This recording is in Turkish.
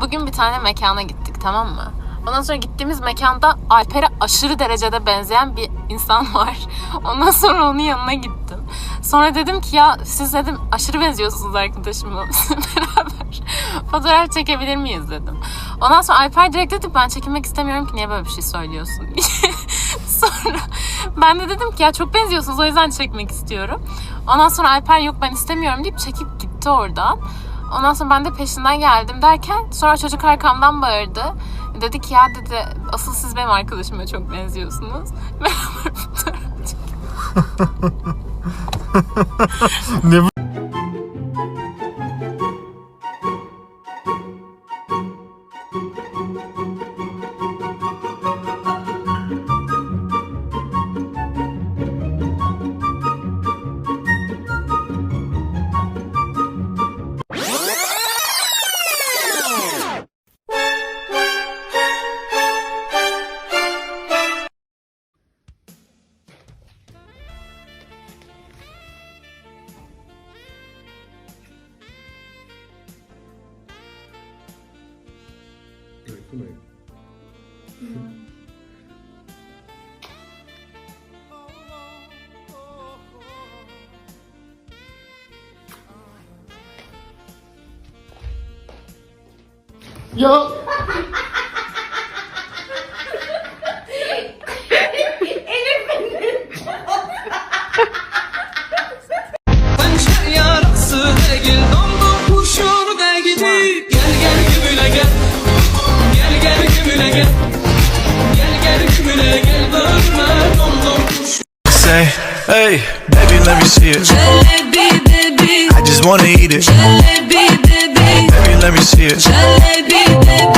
Bugün bir tane mekana gittik tamam mı? Ondan sonra gittiğimiz mekanda Alper'e aşırı derecede benzeyen bir insan var. Ondan sonra onun yanına gittim. Sonra dedim ki ya siz dedim aşırı benziyorsunuz arkadaşımla beraber. Fotoğraf çekebilir miyiz dedim. Ondan sonra Alper direkt dedi ben çekilmek istemiyorum ki niye böyle bir şey söylüyorsun sonra ben de dedim ki ya çok benziyorsunuz o yüzden çekmek istiyorum. Ondan sonra Alper yok ben istemiyorum deyip çekip gitti oradan. Ondan sonra ben de peşinden geldim derken sonra çocuk arkamdan bağırdı. Dedi ki ya dedi asıl siz benim arkadaşıma çok benziyorsunuz. Beraber fotoğraf. Ne bu? Ya Pançer yarası değil Domdom kuşur da gidi Gel gel gümüle gel Gel. gel gümüle gel Gel gel gümüle gel Bölme domdom kuş Say, hey, baby, let me see it. Jalebi baby, I just wanna eat it. jalebi baby, Baby, let me see it. jalebi baby,